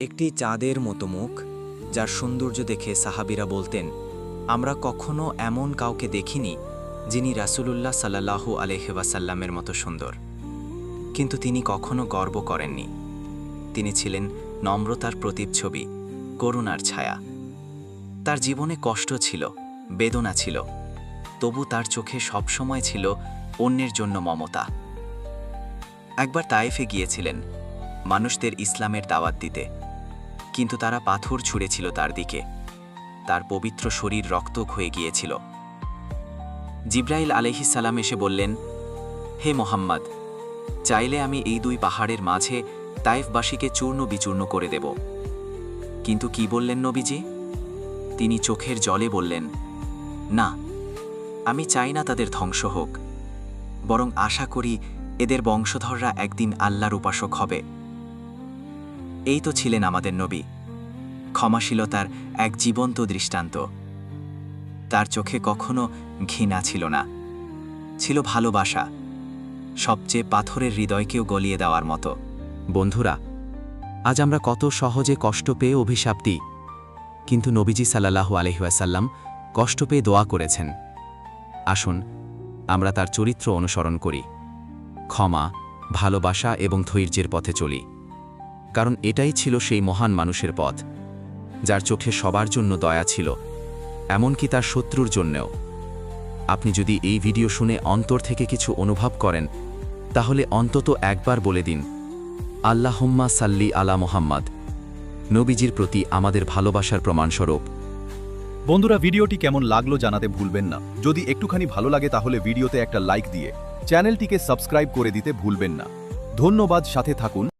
একটি চাঁদের মতো মুখ, যার সৌন্দর্য দেখে সাহাবিরা বলতেন, আমরা কখনো এমন কাউকে দেখিনি যিনি রাসূলুল্লাহ সাল্লাহু আলহেবাসাল্লামের মতো সুন্দর। কিন্তু তিনি কখনো গর্ব করেননি। তিনি ছিলেন নম্রতার প্রতিচ্ছবি, করুণার ছায়া। তার জীবনে কষ্ট ছিল, বেদনা ছিল, তবু তার চোখে সবসময় ছিল অন্যের জন্য মমতা। একবার তায়েফে গিয়েছিলেন, মানুষদের ইসলামের দাওয়াত দিতে। কিন্তু তারা পাথর ছুঁড়েছিল তার দিকে। তার পবিত্র শরীর রক্ত হয়ে গিয়েছিল। জিব্রাইল আলহিসাল্লাম এসে বললেন, হে মোহাম্মদ, চাইলে আমি এই দুই পাহাড়ের মাঝে তাইফবাসীকে চূর্ণ বিচূর্ণ করে দেব। কিন্তু কি বললেন নবীজি? তিনি চোখের জলে বললেন, না, আমি চাই না তাদের ধ্বংস হোক, বরং আশা করি এদের বংশধররা একদিন আল্লাহর উপাসক হবে। এই তো ছিলেন আমাদের নবী। ক্ষমাশীলতার এক জীবন্ত দৃষ্টান্ত। তার চোখে কখনো ঘৃণা ছিল না। ছিল ভালোবাসা। সবচেয়ে পাথরের হৃদয়কেও গলিয়ে দেওয়ার মতো। বন্ধুরা, আজ আমরা কত সহজে কষ্ট পেয়ে অভিশাপ দিই। কিন্তু নবীজি সাল্লাহু আলহিহাসাল্লাম কষ্ট পেয়ে দোয়া করেছেন। আসুন, আমরা তার চরিত্র অনুসরণ করি। ক্ষমা, ভালোবাসা এবং ধৈর্যের পথে চলি। কারণ এটাই ছিল সেই মহান মানুষের পথ, যার চোখে সবার জন্য দয়া ছিল, এমনকি তার শত্রুর জন্যেও। আপনি যদি এই ভিডিও শুনে অন্তর থেকে কিছু অনুভব করেন, তাহলে অন্তত একবার বলে দিন, আল্লাহম্মা সাল্লি আলা মোহাম্মদ। নবীজির প্রতি আমাদের ভালোবাসার প্রমাণস্বরূপ। বন্ধুরা, ভিডিওটি কেমন লাগল জানাতে ভুলবেন না। যদি একটুখানি ভালো লাগে, তাহলে ভিডিওতে একটা লাইক দিয়ে চ্যানেলটিকে সাবস্ক্রাইব করে দিতে ভুলবেন না। ধন্যবাদ, সাথে থাকুন।